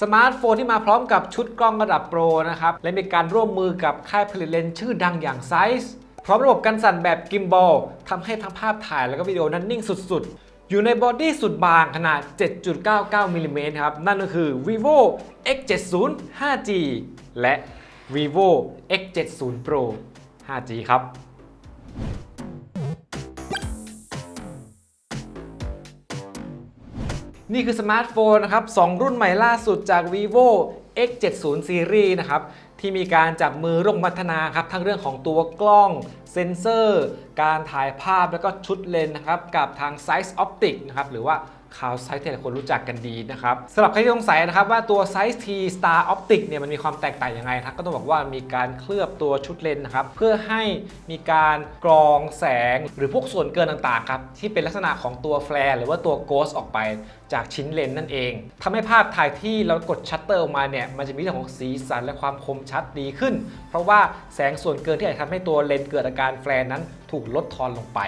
สมาร์ทโฟนที่มาพร้อมกับชุดกล้องระดับโปรนะครับ และมีการร่วมมือกับค่ายผลิตเลนส์ชื่อดังอย่างไซส์พร้อมระบบกันสั่นแบบกิมบอลทำให้ทั้งภาพถ่ายแล้วก็วิดีโอนั้นนิ่งสุดๆ อยู่ในบอดี้สุดบางขนาด 7.99มิลลิเมตรครับ นั่นก็คือ vivo x70 5G และ vivo x70 pro 5G ครับ นี่คือสมาร์ทโฟนนะครับ 2 รุ่นใหม่ล่าสุดจาก vivo x70 series นะครับ ที่มีการจับมือร่วมพัฒนาครับ ทั้งเรื่องของตัวกล้อง เซ็นเซอร์ การถ่ายภาพแล้วก็ชุดเลนส์นะครับ กับทาง Size Optic นะครับ หรือว่า ข่าวไซส์ที่หลายคนรู้จักกันดีนะครับสำหรับใครที่สงสัยนะครับว่าตัว Size T Star Optic เนี่ยมันมีความแตกต่างยังไงครับก็ต้องบอกว่ามีการเคลือบตัวชุดเลนส์นะครับเพื่อให้มีการกรองแสงหรือพวกส่วนเกินต่างๆครับที่เป็นลักษณะของตัวแฟลร์หรือว่าตัวโกสออกไปจากชิ้นเลนส์นั่นเองทำให้ภาพถ่ายที่เรากดชัตเตอร์ออกมาเนี่ยมันจะมีเรื่องของสีสันและความคมชัดดีขึ้น เพราะว่าแสงส่วนเกินที่อาจจะทำให้ตัวเลนส์เกิดอาการแฟลร์นั้นถูกลดทอนลงไป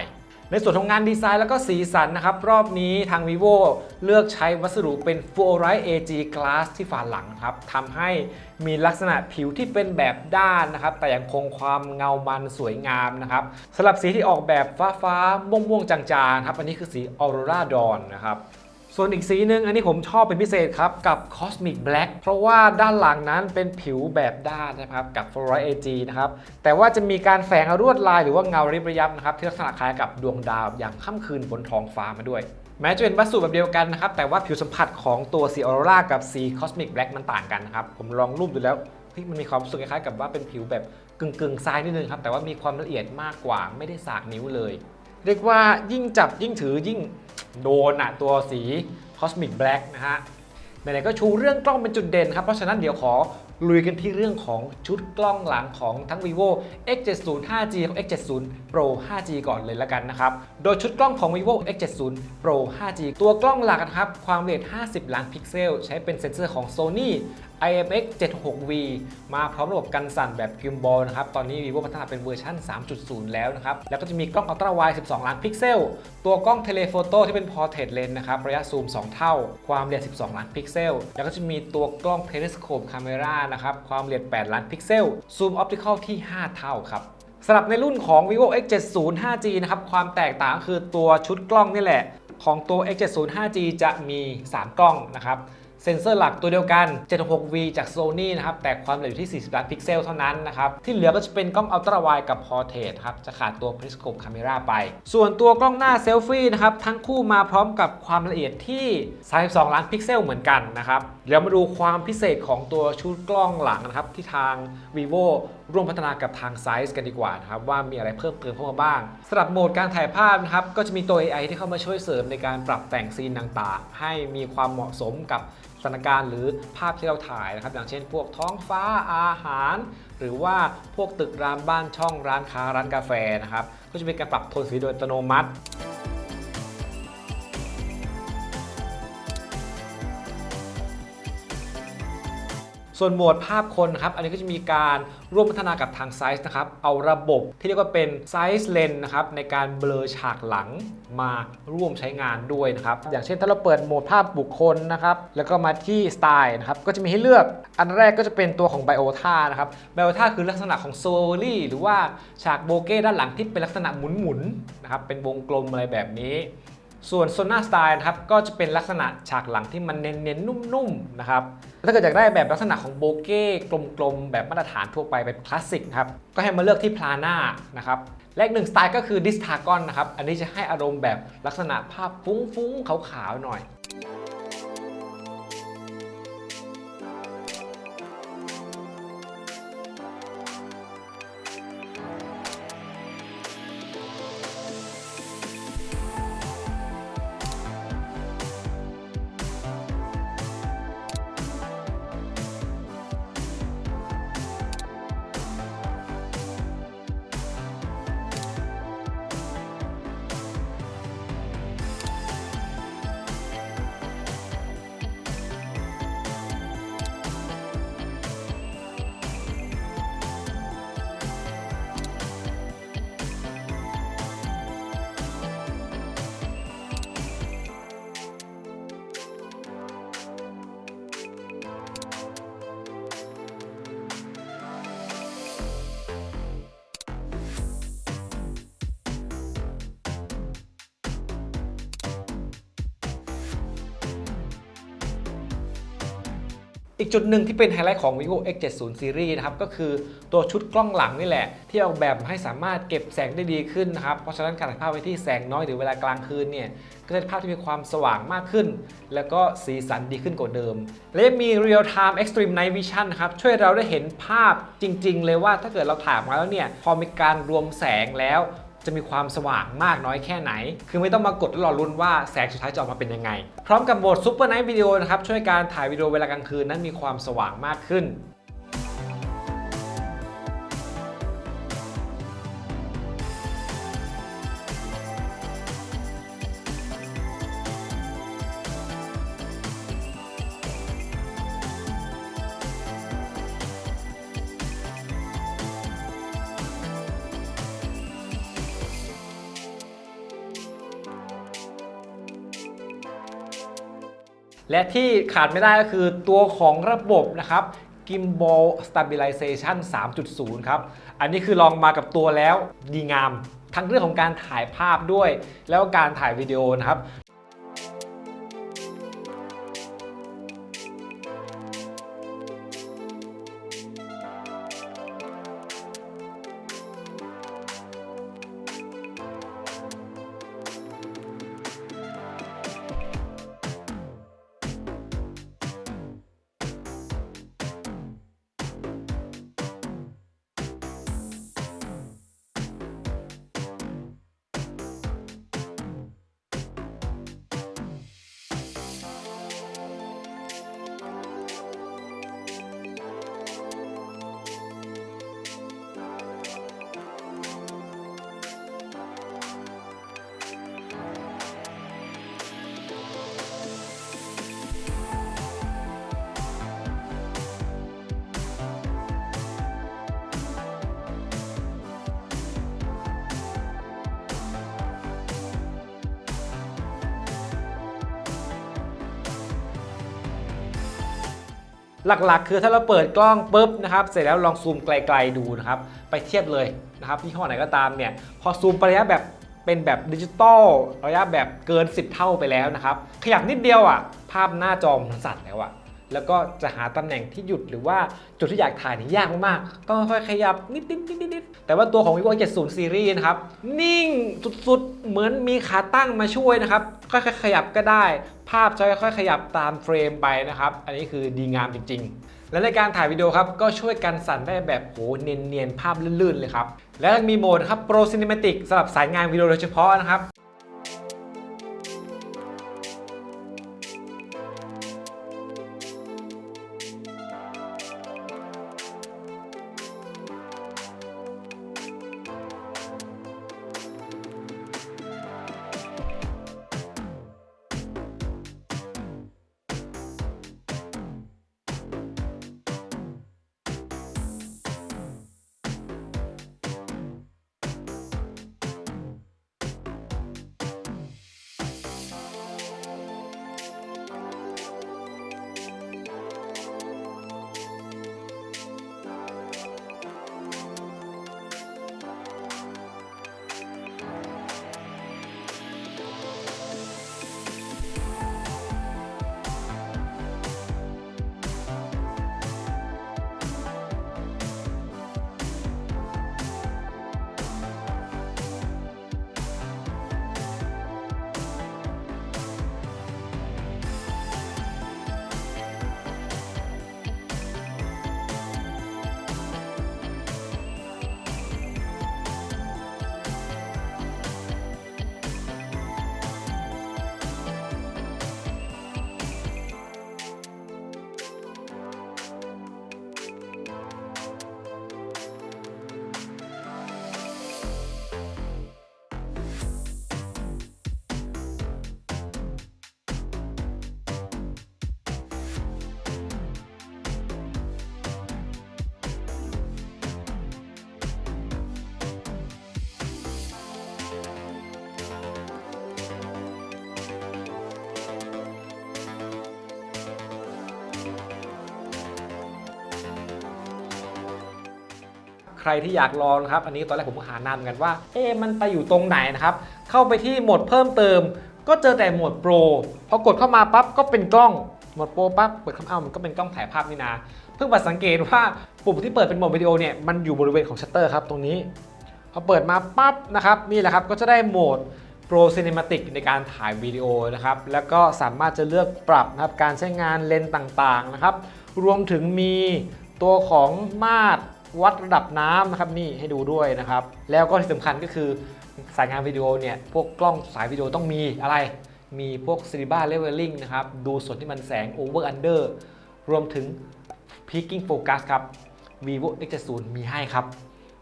ในส่วนของงานดีไซน์แล้วก็สีสันนะครับ รอบนี้ทาง vivo เลือกใช้วัสดุเป็น fluorite AG glass ที่ฝาหลังครับทำให้มีลักษณะผิวที่เป็นแบบด้านนะครับ แต่ยังคงความเงามันสวยงามนะครับสำหรับสีที่ออกแบบฟ้าฟ้าๆม่วงๆจางๆครับอันนี้คือสี aurora dawn นะครับ ส่วนอีกสีหนึ่งอันนี้ผมชอบเป็นพิเศษครับกับ Cosmic Black เพราะว่าด้านหลังนั้นเป็นผิวแบบด้านนะครับกับ f l o r i AG นะครับแต่ว่าจะมีการแฝงลวดลายหรือว่าเงาริบระยับนะครับที่ลักษณะคล้ายกับดวงดาวอย่างค่ำคืนบนท้องฟ้ามาด้วยแม้จะเป็นวัสดุแบบเดียวกันนะครับ แต่ว่าผิวสัมผัสของตัวสีออโรรากับสี Cosmic Black มันต่างกันนะครับ ผมลองรูปดูแล้วมันมีความรู้สึกคล้ายๆกับว่าเป็นผิวแบบกึ่งๆทรายนิดนึงครับ แต่ว่ามีความละเอียดมากกว่าไม่ได้สากนิ้วเลย เรียกว่ายิ่งจับยิ่งถือยิ่งโดนอะตัวสี Cosmic Black นะฮะไหนๆก็ชูเรื่องกล้องเป็นจุดเด่นครับ เพราะฉะนั้นเดี๋ยวขอลุยกันที่เรื่องของชุดกล้องหลังของทั้ง vivo x70 5G กับ x70 pro 5G ก่อนเลยละกันนะครับ โดยชุดกล้องของ vivo x70 pro 5G ตัวกล้องหลักนะครับ ความละเอียด 50 ล้านพิกเซล ใช้เป็นเซ็นเซอร์ของ Sony IMX 76V มาพร้อมระบบกันสั่นแบบกิมบอลนะครับ ตอนนี้ vivo พัฒนาเป็นเวอร์ชัน3.0 แล้วนะครับ แล้วก็จะมีกล้องอัลตร้าไวด์12 ล้านพิกเซล ตัวกล้องเทเลโฟโต้ที่เป็น portrait lens นะครับ ระยะซูม 2 เท่า ความละเอียด 12 ล้านพิกเซล แล้วก็จะมีตัวกล้อง periscope camera นะครับ ความละเอียด 8 ล้านพิกเซล ซูมออปติคอลที่ 5 เท่าครับสำหรับในรุ่นของ vivo x70 5G นะครับ ความแตกต่างคือตัวชุดกล้องนี่แหละ ของตัว x70 5G จะมี 3 กล้องนะครับ เซ็นเซอร์หลักตัวเดียวกัน 76V จาก Sony นะครับ แต่ความละเอียดอยู่ที่ 40 ล้านพิกเซลเท่านั้นนะครับ ที่เหลือก็จะเป็นกล้องอัลตร้าไวด์กับ Portrait ครับ จะขาดตัว Periscope Camera ไป ส่วนตัวกล้องหน้าเซลฟี่นะครับ ทั้งคู่มาพร้อมกับความละเอียดที่ 32 ล้านพิกเซลเหมือนกันนะครับเดี๋ยวมาดูความพิเศษของตัวชุดกล้องหลังนะครับที่ทาง vivo ร่วมพัฒนากับทาง Size กันดีกว่านะครับว่ามีอะไรเพิ่มเติมเข้ามาบ้างสำหรับโหมดการถ่ายภาพนะครับก็จะมีตัว AI ที่เข้ามาช่วยเสริมในการปรับแต่งซีนต่างๆ ให้มีความเหมาะสมกับ สถานการณ์หรือภาพที่เราถ่ายนะครับ อย่างเช่น พวกท้องฟ้าอาหาร หรือว่าพวกตึกรามบ้านช่องร้านค้าร้านกาแฟนะครับ ก็จะมีการปรับโทนสีโดยอัตโนมัติ ส่วนโหมดภาพคนครับ อันนี้ก็จะมีการร่วมพัฒนากับทางไซส์นะครับ เอาระบบที่เรียกว่าเป็นไซส์เลนนะครับในการเบลอฉากหลังมาร่วมใช้งานด้วยนะครับ อย่างเช่นถ้าเราเปิดโหมดภาพบุคคลนะครับ แล้วก็มาที่สไตล์นะครับ ก็จะมีให้เลือก อันแรกก็จะเป็นตัวของไบโอท่านะครับ ไบโอท่าคือลักษณะของโซลี่ หรือว่าฉากโบเก้ด้านหลังที่เป็นลักษณะหมุนๆนะครับ เป็นวงกลมอะไรแบบนี้ ส่วนโซน่าสไตล์นะครับก็จะเป็นลักษณะฉากหลังที่มันเน้นๆ นุ่มๆนะครับถ้าเกิดอยากได้แบบลักษณะของโบเก้กลมๆ แบบมาตรฐานทั่วไปแบบคลาสสิกครับก็ให้มาเลือกที่พลาน่านะครับและอีกหนึ่งสไตล์ก็คือดิสทากอนนะครับอันนี้จะให้อารมณ์แบบลักษณะภาพฟุ้งๆขาวๆหน่อย อีกจุดหนึ่งที่เป็นไฮไลท์ของ vivo x70 series นะครับ ก็คือตัวชุดกล้องหลังนี่แหละ ที่ออกแบบให้สามารถเก็บแสงได้ดีขึ้นนะครับ เพราะฉะนั้นการถ่ายภาพไว้ที่แสงน้อยหรือเวลากลางคืนเนี่ย ก็จะภาพที่มีความสว่างมากขึ้น แล้วก็สีสันดีขึ้นกว่าเดิม และมี real time extreme night vision นะครับ ช่วยเราได้เห็นภาพจริง ๆ เลยว่าถ้าเกิดเราถ่ายมาแล้วเนี่ยพอมีการรวมแสงแล้ว จะมีความสว่างมากน้อยแค่ไหน คือไม่ต้องมากดแล้วรอลุ้นว่าแสงสุดท้ายจะออกมาเป็นยังไง พร้อมกับโหมด Super Night Video นะครับช่วยการถ่ายวิดีโอเวลากลางคืนนั้นมีความสว่างมากขึ้น และที่ขาดไม่ได้ก็คือตัวของระบบนะครับ Gimbal Stabilization 3.0 ครับ อันนี้คือลองมากับตัวแล้วดีงาม ทั้งเรื่องของการถ่ายภาพด้วย แล้วการถ่ายวิดีโอนะครับ หลักๆ คือถ้าเราเปิดกล้องปุ๊บนะครับเสร็จแล้วลองซูมไกลๆดูนะครับไปเทียบเลยนะครับยี่ห้อไหนก็ตามเนี่ยพอซูมไประยะแบบเป็นแบบดิจิตอลระยะแบบเกิน 10 เท่าไปแล้วนะครับขยับนิดเดียวอะภาพหน้าจอมันสั่นแล้วอะ แล้วก็จะหาตำแหน่งที่หยุดหรือว่าจุดที่อยากถ่ายนี่ยากมากๆต้องค่อยๆขยับนิดๆนิดๆแต่ว่าตัวของ vivo 70 series นะครับ นิ่งสุดๆ เหมือนมีขาตั้งมาช่วยนะครับ ค่อยๆขยับก็ได้ ภาพจะค่อยๆขยับตามเฟรมไปนะครับ อันนี้คือดีงามจริง ๆและในการถ่ายวิดีโอครับ ก็ช่วยกันสั่นได้แบบโหเนียนๆ ภาพลื่นๆ เลยครับ และยังมีโหมดครับ Pro Cinematic สำหรับสายงานวิดีโอโดยเฉพาะนะครับ รที่อยากลองนะครับ อันนี้ตอนแรกผมก็หานานเหมือนกันว่า เอ๊มันไปอยู่ตรงไหนนะครับ เข้าไปที่โหมดเพิ่มเติม ก็เจอแต่โหมดโปรพอกดเข้ามาปั๊บก็เป็นกล้องโหมดโปรปั๊บเปิดคำเอามันก็เป็นกล้องถ่ายภาพนี่นาเพิ่งมาสังเกตว่าปุ่มที่เปิดเป็นโหมดวิดีโอเนี่ยมันอยู่บริเวณของชัตเตอร์ครับตรงนี้พอเปิดมาปั๊บนะครับนี่แหละครับก็จะได้โหมด Pro Cinematic ในการถ่ายวิดีโอนะครับ แล้วก็สามารถจะเลือกปรับนะครับการใช้งานเลนส์ต่างๆนะครับ รวมถึงมีตัวของมาตร วัดระดับน้ำนะครับนี่ให้ดูด้วยนะครับ แล้วก็ที่สำคัญก็คือสายงานวิดีโอเนี่ยพวกกล้องสายวิดีโอต้องมีอะไร มีพวก c i n e m a Leveling นะครับ ดูส่วนที่มันแสง Over Under รวมถึง Peaking Focus ครับ vivo X70 มีให้ครับ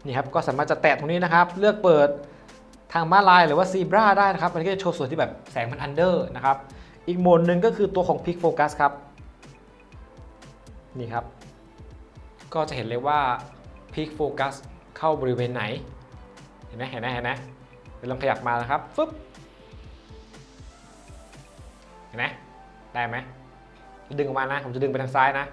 นี่ครับก็สามารถจะแตะตรงนี้นะครับ เลือกเปิดทางม้าลายหรือว่า Zebra ได้นะครับ มันก็จะโชว์ส่วนที่แบบแสงมัน Under นะครับ อีกโหมดหนึ่งก็คือตัวของ Peak Focus ครับ นี่ครับ ก็จะเห็นเลยว่า Peak Focus เข้าบริเวณไหน เห็นไหมเห็นไหมเห็นไหมเดี๋ยวลองขยับมานะครับฟึบเห็นไหมได้ไหมดึงออกมานะ ผมจะดึงไปทางซ้ายนะ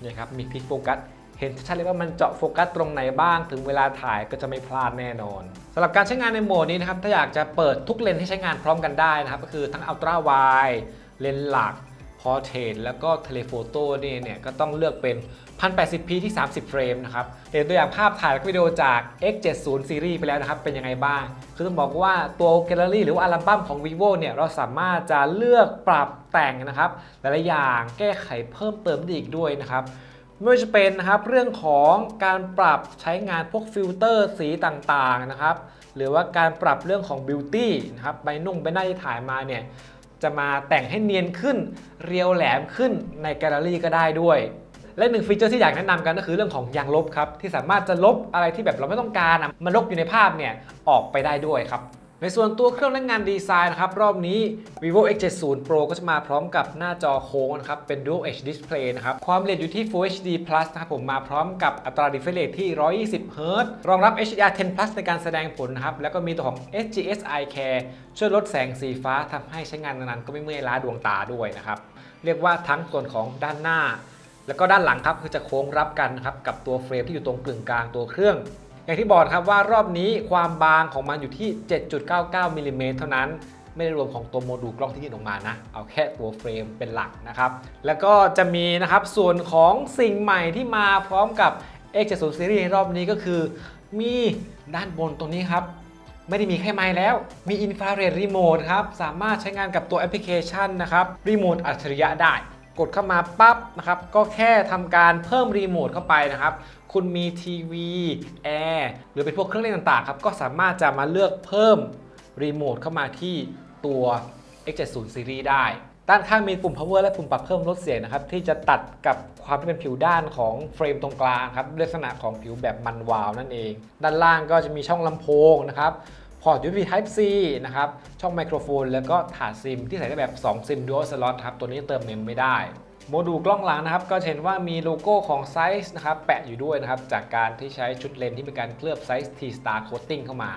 เนี่ยครับมีพิกโฟกัสเห็นชัดเลยว่ามันเจาะโฟกัสตรงไหนบ้างถึงเวลาถ่ายก็จะไม่พลาดแน่นอนสำหรับการใช้งานในโหมดนี้นะครับถ้าอยากจะเปิดทุกเลนส์ให้ใช้งานพร้อมกันได้นะครับ ก็คือทั้งอัลตร้าไวเลนส์หลัก พอเทรตแล้วก็เทเลโฟโต้นี่เนี่ยก็ต้องเลือกเป็น 1080p ที่ 30 เฟรมนะครับเห็นตัวอย่างภาพถ่ายและวิดีโอจาก X70 ซีรีส์ไปแล้วนะครับ เป็นยังไงบ้าง คือต้องบอกว่าตัวแกลเลอรี่หรือว่าอัลบั้มของ vivo เนี่ยเราสามารถจะเลือกปรับแต่งนะครับ หลายๆอย่างแก้ไขเพิ่มเติมได้อีกด้วยนะครับไม่ว่าจะเป็นนะครับเรื่องของการปรับใช้งานพวกฟิลเตอร์สีต่างๆนะครับหรือว่าการปรับเรื่องของบิวตี้นะครับใบนุ่งใบหน้าที่ถ่ายมาเนี่ย จะมาแต่งให้เนียนขึ้น เรียวแหลมขึ้นในแกลเลอรี่ก็ได้ด้วย และหนึ่งฟีเจอร์ที่อยากแนะนำกันก็คือเรื่องของยางลบครับที่สามารถจะลบอะไรที่แบบเราไม่ต้องการมันลบอยู่ในภาพเนี่ยออกไปได้ด้วยครับ ในส่วนตัวเครื่องและงานดีไซน์นะครับรอบนี้ vivo x70 pro ก็จะมาพร้อมกับหน้าจอโค้งนะครับเป็น dual edge display นะครับความละเอียดอยู่ที่ full hd plus นะครับผมมาพร้อมกับอัตรา refresh rate ที่ 120 Hz รองรับ hdr10 plus ในการแสดงผลนะครับแล้วก็มีตัวของ sgs eye care ช่วยลดแสงสีฟ้าทำให้ใช้งานนานๆก็ไม่เมื่อยล้าดวงตาด้วยนะครับเรียกว่าทั้งส่วนของด้านหน้า แล้วก็ด้านหลังครับคือจะโค้งรับกันนะครับกับตัวเฟรมที่อยู่ตรงกึ่งกลางตัวเครื่อง อย่างที่บอกครับว่ารอบนี้ความบางของมันอยู่ที่ 7.99มิลลิเมตรเท่านั้น ไม่ได้รวมของตัวโมดูลกล้องที่ยื่นออกมานะ เอาแค่ตัวเฟรมเป็นหลักนะครับ แล้วก็จะมีนะครับส่วนของสิ่งใหม่ที่มาพร้อมกับ X70 Series รอบนี้ก็คือ มีด้านบนตรงนี้ครับไม่ได้มีแค่ไม้แล้ว มีอินฟราเรดรีโมทครับ สามารถใช้งานกับตัวแอปพลิเคชันนะครับ รีโมทอัจฉริยะได้ กดเข้ามาปั๊บนะครับ ก็แค่ทำการเพิ่มรีโมทเข้าไปนะครับ คุณมีทีวีแอร์หรือเป็นพวกเครื่องเล่นต่างๆครับ ก็สามารถจะมาเลือกเพิ่มรีโมทเข้ามาที่ตัว X70 Series ได้ ด้านข้างมีปุ่ม power และปุ่มปรับเพิ่มลดเสียงนะครับ ที่จะตัดกับความที่เป็นผิวด้านของเฟรมตรงกลางครับลักษณะของผิวแบบมันวาวนั่นเอง ด้านล่างก็จะมีช่องลำโพงนะครับ พอร์ต USB Type C นะครับ ช่องไมโครโฟน แล้วก็ถาดซิมที่ใส่ได้แบบ 2 ซิม Dual Slot ครับ ตัวนี้เติมเมมไม่ได้ โมดูลกล้องหลังนะครับ ก็เห็นว่ามีโลโก้ของไซส์นะครับ แปะอยู่ด้วยนะครับ จากการที่ใช้ชุดเลนที่เป็นการเคลือบไซส์ T-Star Coating เข้ามา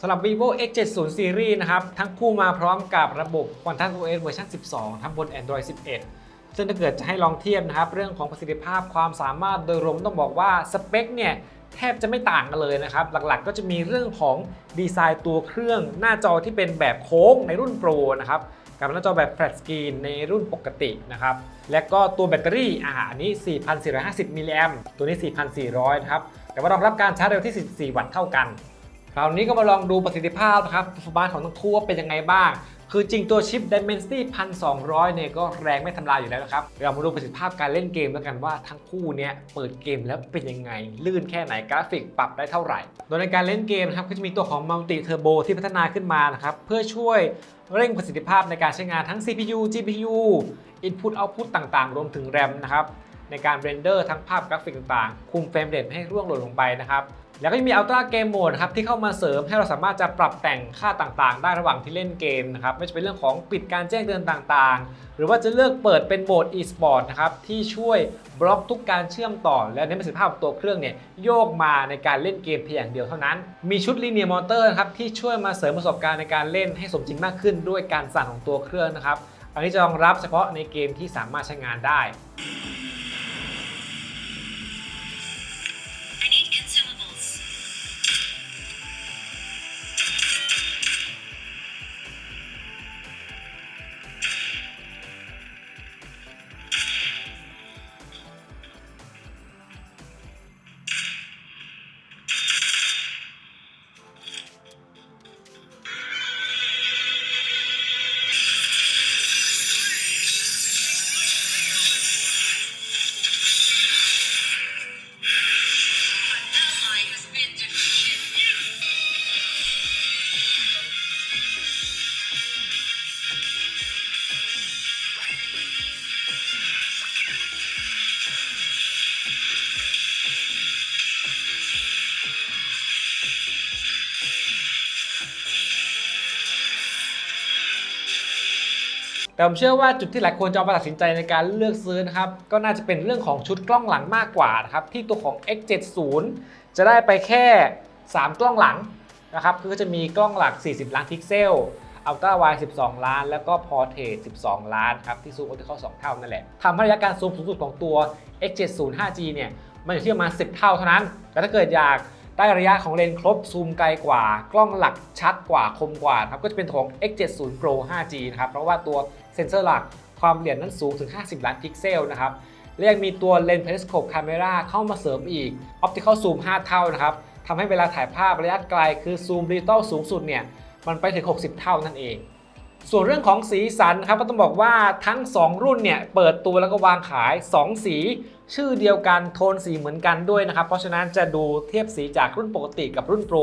สำหรับ vivo x70 series นะครับ ทั้งคู่มาพร้อมกับระบบ Quantum OS เวอร์ชัน12 ทั้งบน Android 11 ซึ่งถ้าเกิดจะให้ลองเทียบนะครับ เรื่องของประสิทธิภาพความสามารถโดยรวมต้องบอกว่าสเปคเนี่ย แทบจะไม่ต่างกันเลยนะครับ หลักๆ ก็จะมีเรื่องของดีไซน์ตัวเครื่อง หน้าจอที่เป็นแบบโค้งในรุ่น Pro นะครับกับหน้าจอแบบ Flat Screen ในรุ่นปกตินะครับ และก็ตัวแบตเตอรี่อ่าอันนี้ 4,450 มิลลิแอมตัวนี้ 4,400 นะครับ แต่ว่ารองรับการชาร์จเร็วที่44วัตต์เท่ากัน คราวนี้ก็มาลองดูประสิทธิภาพนะครับประสิทธิภาพของทั้งคู่ว่าเป็นยังไงบ้าง คือจริงตัวชิป Dimensity 1200 เนี่ยก็แรงไม่ทำลายอยู่แล้วนะครับ เรามาดูประสิทธิภาพการเล่นเกมแล้วกันว่าทั้งคู่เนี้ยเปิดเกมแล้วเป็นยังไง ลื่นแค่ไหนกราฟิกปรับได้เท่าไหร่ โดยในการเล่นเกมนะครับก็จะมีตัวของ Multi Turbo ที่พัฒนาขึ้นมานะครับเพื่อช่วยเร่งประสิทธิภาพในการใช้งานทั้ง CPU GPU Input Output ต่างๆ รวมถึง RAM นะครับในการเรนเดอร์ทั้งภาพกราฟิกต่างๆ คุมเฟรมเรทไม่ให้ร่วงหล่นลงไปนะครับ แล้วก็ยังมี Ultra Game Mode นะครับที่เข้ามาเสริมให้เราสามารถจะปรับแต่งค่าต่างๆ ได้ระหว่างที่เล่นเกมนะครับไม่ว่าจะเป็นเรื่องของปิดการแจ้งเตือนต่างๆ หรือว่าจะเลือกเปิดเป็นโหมด e-sport นะครับที่ช่วยบล็อกทุกการเชื่อมต่อ และเน้นประสิทธิภาพของตัวเครื่องเนี่ยโยกมาในการเล่นเกมเพียงอย่างเดียวเท่านั้น มีชุด Linear Motor นะครับที่ช่วยมาเสริมประสบการณ์ในการเล่นให้สมจริงมากขึ้นด้วยการสั่นของตัวเครื่องนะครับอันนี้จะรองรับเฉพาะในเกมที่สามารถใช้งานได้ แต่ผมเชื่อว่าจุดที่หลายคนจะเอามาตัดสินใจในการเลือกซื้อนะครับ ก็น่าจะเป็นเรื่องของชุดกล้องหลังมากกว่านะครับ ที่ตัวของ X70 จะได้ไปแค่ 3 กล้องหลังนะครับคือก็จะมีกล้องหลัก 40 ล้านพิกเซลอัลตร้าไว12 ล้าน แล้วก็พอร์เทรต12 ล้านครับ ที่ซูมอัลตร้า2เท่านั่นแหละทำให้ระยะการซูมสูงสุดของตัว X70 5G เนี่ยมันอยู่ที่ประมาณ 10 เท่าเท่านั้น แต่ถ้าเกิดอยากได้ระยะของเลนส์ครบซูมไกลกว่า กล้องหลักชัดกว่าคมกว่าครับก็จะเป็นของ X70 Pro 5G นะครับเพราะว่าตัว เซ็นเซอร์หลัก ความละเอียดนั้นสูงถึง 50 ล้านพิกเซลนะครับและยังมีตัวเลนส์ periscope camera เข้ามาเสริมอีก optical zoom 5 เท่านะครับทำให้เวลาถ่ายภาพระยะไกล คือซูมดิจิตอลสูงสุดเนี่ยมันไปถึง 60 เท่านั่นเอง ส่วนเรื่องของสีสันครับก็ต้องบอกว่าทั้ง 2 รุ่นเนี่ยเปิดตัวแล้วก็วางขาย 2 สี ชื่อเดียวกันโทนสีเหมือนกันด้วยนะครับ เพราะฉะนั้นจะดูเทียบสีจากรุ่นปกติกับรุ่นโปร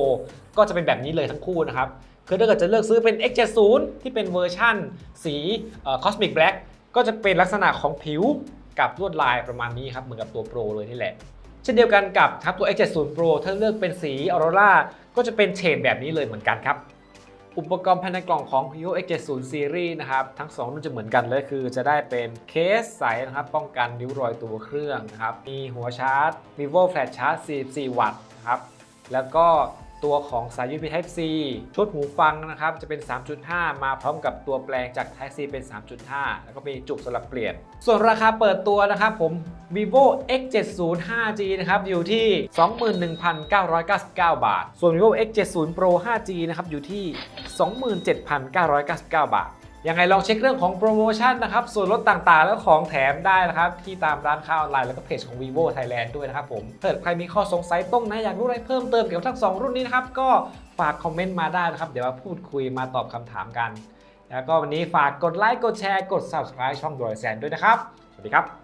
ก็จะเป็นแบบนี้เลยทั้งคู่นะครับ คือถ้าเกิดจะเลือกซื้อเป็น X70 ที่เป็นเวอร์ชั่น สีเอ่อ Cosmic Black ก็จะเป็นลักษณะของผิวกับลวดลายประมาณนี้ครับ เหมือนกับตัวโปรเลยนี่แหละ เช่นเดียวกันกับครับตัว X70 Pro ถ้าเลือกเป็นสีออโรราก็จะเป็นเฉดแบบนี้เลยเหมือนกันครับ อุปกรณ์ภายในกล่องของ Vivo X70 Series นะครับ ทั้ง2รุ่นจะเหมือนกันเลยคือจะได้เป็นเคสใสนะครับ ป้องกันริ้วรอยตัวเครื่องนะครับ มีหัวชาร์จ Vivo Flash Charge 44 วัตต์นะครับ แล้วก็ ตัวของสาย USB Type C ชุดหูฟังนะครับจะเป็น 3.5 มาพร้อมกับตัวแปลงจาก Type C เป็น 3.5 แล้วก็มีจุกสำหรับเปลี่ยน ส่วนราคาเปิดตัวนะครับผม vivo X70 5G นะครับอยู่ที่ 21,999 บาท ส่วน vivo X70 Pro 5G นะครับอยู่ที่ 27,999 บาท ยังไงลองเช็คเรื่องของโปรโมชั่นนะครับ ส่วนลดต่างๆ แล้วของแถมได้นะครับ ที่ตามร้านค้าออนไลน์แล้วก็เพจของ vivo Thailand ด้วยนะครับผมถ้าเกิดใครมีข้อสงสัยตรงไหนอยากรู้อะไรเพิ่มเติมเกี่ยวกับทั้งสองรุ่นนี้นะครับ ก็ฝากคอมเมนต์มาได้นะครับ เดี๋ยวมาพูดคุยมาตอบคำถามกัน แล้วก็วันนี้ฝากกดไลค์กดแชร์กด subscribe ช่องดอยแซนด้วยนะครับ สวัสดีครับ